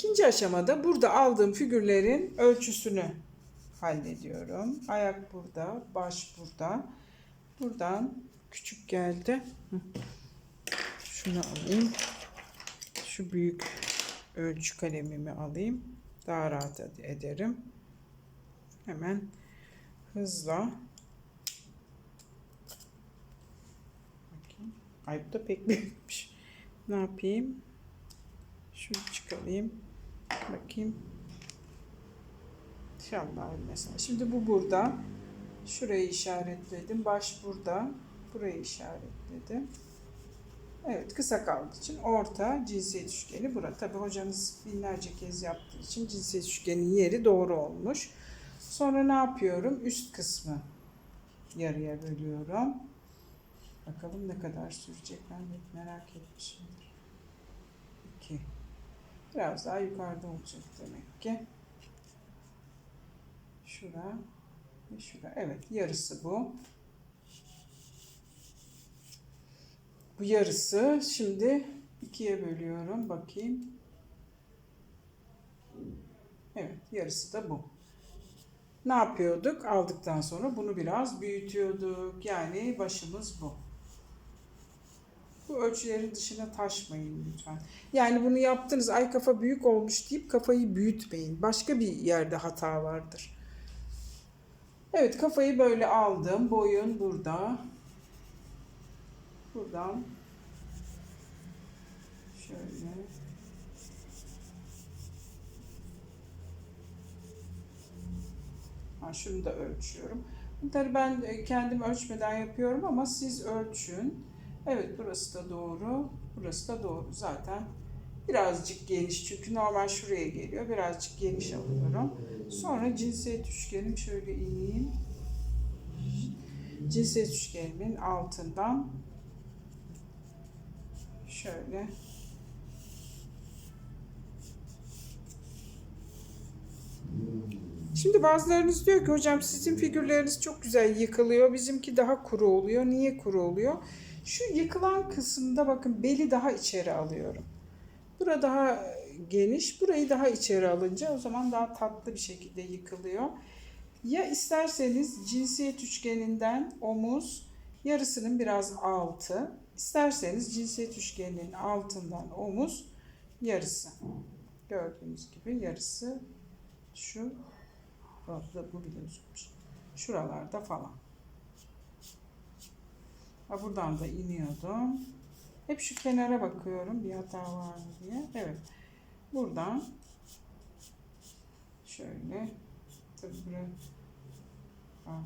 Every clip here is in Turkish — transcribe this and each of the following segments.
İkinci aşamada burada aldığım figürlerin ölçüsünü hallediyorum. Ayak burada, baş burada. Buradan küçük geldi. Şunu alayım. Şu büyük ölçü kalemimi alayım. Daha rahat ed- ederim. Hemen hızla. Bakayım. Ay bu da pek büyükmüş. Ne yapayım? Şunu çıkarayım. Bakayım. İnşallah mesela. Şimdi bu burada. Şurayı işaretledim. Baş burada. Burayı işaretledim. Evet kısa kaldığı için orta cinsiyet üçgeni burada. Tabi hocanız binlerce kez yaptığı için cinsiyet üçgenin yeri doğru olmuş. Sonra ne yapıyorum? Üst kısmı yarıya bölüyorum. Bakalım ne kadar sürecek ben merak etmişimdir. 2 Biraz daha yukarıda olacak demek ki. Şura ve şura. Evet yarısı bu. Bu yarısı şimdi ikiye bölüyorum. Bakayım. Evet yarısı da bu. Ne yapıyorduk? Aldıktan sonra bunu biraz büyütüyorduk. Yani başımız bu. Bu ölçülerin dışına taşmayın lütfen. Yani bunu yaptınız ay kafa büyük olmuş deyip kafayı büyütmeyin. Başka bir yerde hata vardır. Evet kafayı böyle aldım. Boyun burada. Buradan şöyle ha, şunu da ölçüyorum. Bunları ben kendim ölçmeden yapıyorum ama siz ölçün. Evet burası da doğru. Burası da doğru. Zaten birazcık geniş çünkü normal şuraya geliyor. Birazcık geniş alıyorum. Sonra cinsiyet üçgenim şöyle ineyim. Cinsiyet üçgenimin altından şöyle Şimdi bazılarınız diyor ki hocam sizin figürleriniz çok güzel yıkılıyor. Bizimki daha kuru oluyor. Niye kuru oluyor? Şu yıkılan kısımda bakın beli daha içeri alıyorum. Bura daha geniş. Burayı daha içeri alınca o zaman daha tatlı bir şekilde yıkılıyor. Ya isterseniz cinsiyet üçgeninden omuz yarısının biraz altı. İsterseniz cinsiyet üçgeninin altından omuz yarısı. Gördüğünüz gibi yarısı şu bu biliyorsunuz. Şuralarda falan. Ha buradan da iniyordum. Hep şu kenara bakıyorum bir hata var mı diye. Evet. Buradan şöyle tabii buraya pardon.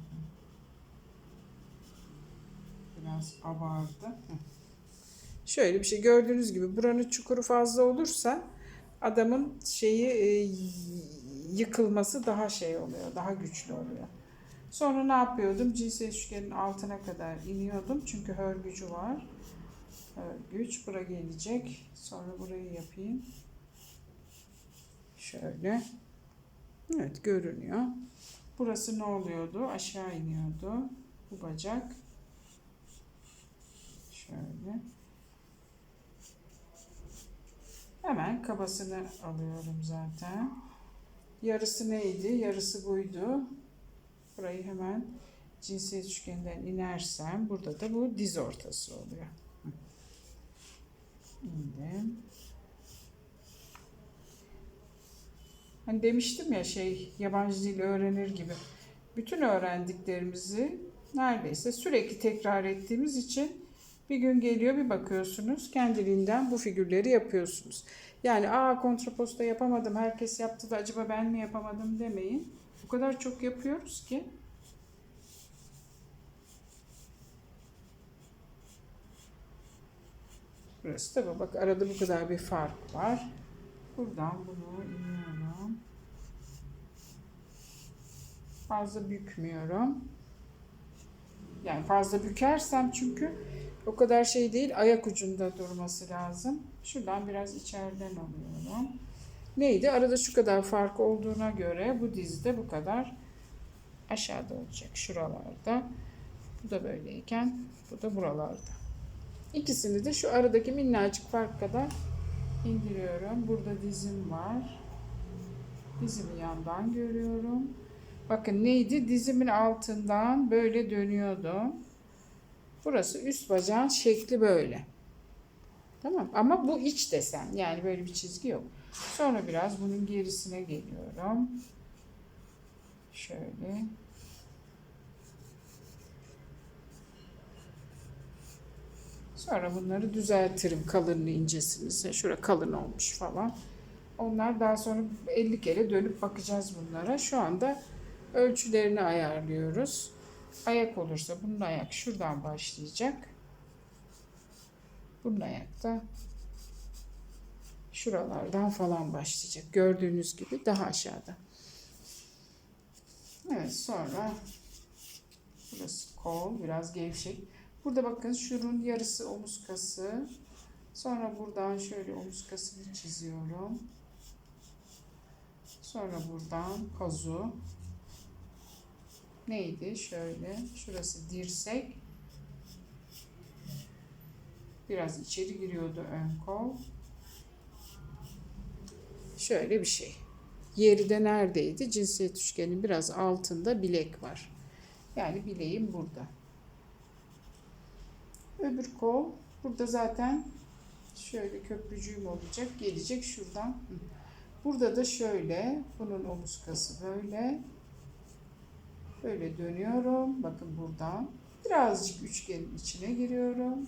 biraz abardı. Şöyle bir şey gördüğünüz gibi buranın çukuru fazla olursa adamın şeyi e, yıkılması daha şey oluyor, daha güçlü oluyor. Sonra ne yapıyordum? Cinsiyet üçgenin altına kadar iniyordum. Çünkü hörgücü var. Hörgüç. Bura gelecek. Sonra burayı yapayım. Şöyle. Evet görünüyor. Burası ne oluyordu? Aşağı iniyordu. Bu bacak. Şöyle. Hemen kabasını alıyorum zaten. Yarısı neydi? Yarısı buydu. Burayı hemen cinsiyet üçgeninden inersem burada da bu diz ortası oluyor. İndim. Hani demiştim ya şey yabancı dil öğrenir gibi. Bütün öğrendiklerimizi neredeyse sürekli tekrar ettiğimiz için bir gün geliyor bir bakıyorsunuz kendiliğinden bu figürleri yapıyorsunuz. Yani aa kontraposta yapamadım herkes yaptı da acaba ben mi yapamadım demeyin. O kadar çok yapıyoruz ki. Burası da. Bak arada bu kadar bir fark var. Buradan bunu iniyorum. Fazla bükmüyorum. Yani fazla bükersem çünkü o kadar şey değil. Ayak ucunda durması lazım. Şuradan biraz içeriden alıyorum. Neydi? Arada şu kadar fark olduğuna göre bu dizde bu kadar aşağıda olacak. Şuralarda. Bu da böyleyken bu da buralarda. İkisini de şu aradaki minnacık fark kadar indiriyorum. Burada dizim var. Dizimi yandan görüyorum. Bakın neydi? Dizimin altından böyle dönüyordum. Burası üst bacağın şekli böyle. Tamam ama bu iç desen. Yani böyle bir çizgi yok. Sonra biraz bunun gerisine geliyorum. Şöyle. Sonra bunları düzeltirim kalınlığı incesini. Şura kalın olmuş falan. Onlar daha sonra 50 kere dönüp bakacağız bunlara. Şu anda ölçülerini ayarlıyoruz. Ayak olursa bunun ayak şuradan başlayacak. Bunun ayak da şuralardan falan başlayacak. Gördüğünüz gibi daha aşağıda. Evet sonra burası kol biraz gevşek. Burada bakın şunun yarısı omuzkası. Sonra buradan şöyle omuzkasını çiziyorum. Sonra buradan pazu. Neydi? Şöyle. Şurası dirsek. Biraz içeri giriyordu ön kol. Şöyle bir şey. Yeri de neredeydi? Cinsiyet üçgenin biraz altında bilek var. Yani bileğim burada. Öbür kol burada zaten şöyle köprücüğüm olacak. Gelecek şuradan. Burada da şöyle. Bunun omuzkası böyle. Böyle dönüyorum. Bakın buradan. Birazcık üçgenin içine giriyorum.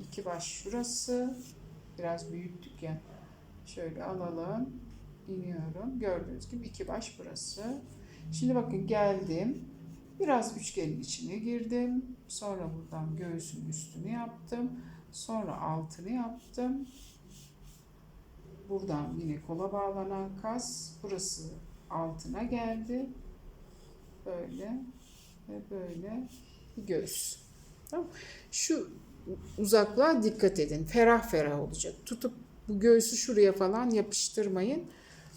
İki baş şurası. Biraz büyüttük ya. Şöyle alalım. iniyorum. Gördüğünüz gibi iki baş burası. Şimdi bakın geldim. Biraz üçgenin içine girdim. Sonra buradan göğsün üstünü yaptım. Sonra altını yaptım. Buradan yine kola bağlanan kas. Burası altına geldi. Böyle ve böyle bir göğüs. Tamam. Şu uzaklığa dikkat edin. Ferah ferah olacak. Tutup bu göğsü şuraya falan yapıştırmayın.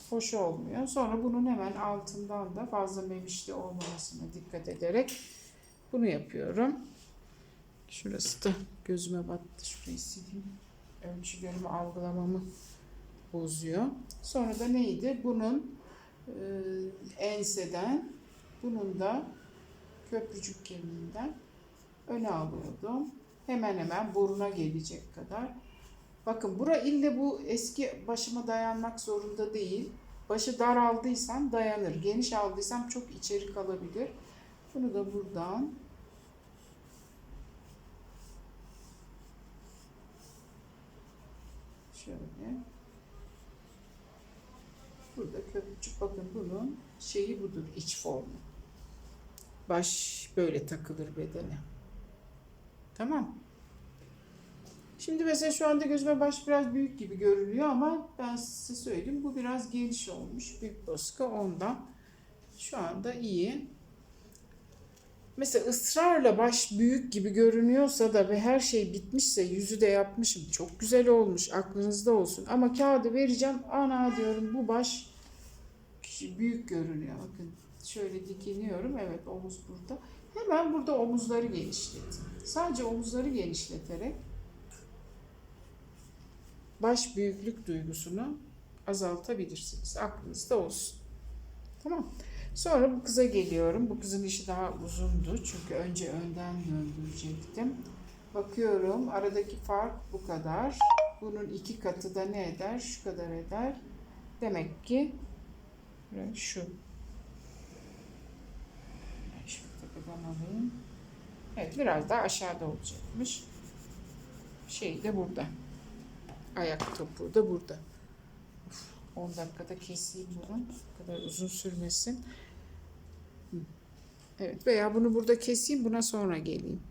Hoş olmuyor. Sonra bunun hemen altından da fazla memişli olmamasına dikkat ederek bunu yapıyorum. Şurası da gözüme battı. Şurayı sileyim. Ölçülerimi algılamamı bozuyor. Sonra da neydi? Bunun e, enseden, bunun da köprücük kemiğinden öne alıyordum. Hemen hemen buruna gelecek kadar. Bakın bura ille bu eski başıma dayanmak zorunda değil. Başı dar aldıysam dayanır. Geniş aldıysam çok içeri kalabilir. Bunu da buradan şöyle burada köprücük bakın bunun şeyi budur iç formu. Baş böyle takılır bedene. Tamam. Şimdi mesela şu anda gözüme baş biraz büyük gibi görünüyor ama ben size söyleyeyim bu biraz geniş olmuş. Büyük baskı ondan. Şu anda iyi. Mesela ısrarla baş büyük gibi görünüyorsa da ve her şey bitmişse yüzü de yapmışım. Çok güzel olmuş aklınızda olsun. Ama kağıdı vereceğim. Ana diyorum bu baş büyük görünüyor. Bakın şöyle dikiniyorum. Evet omuz burada. Hemen burada omuzları genişletin. Sadece omuzları genişleterek baş büyüklük duygusunu azaltabilirsiniz. Aklınızda olsun. Tamam. Sonra bu kıza geliyorum. Bu kızın işi daha uzundu. Çünkü önce önden döndürecektim. Bakıyorum aradaki fark bu kadar. Bunun iki katı da ne eder? Şu kadar eder. Demek ki şu. Şu tepeden alayım. Evet biraz daha aşağıda olacakmış. Şey de burada. Ayak topuğu da burada. 10 dakikada keseyim bunu. Bu kadar uzun sürmesin. Evet veya bunu burada keseyim buna sonra geleyim.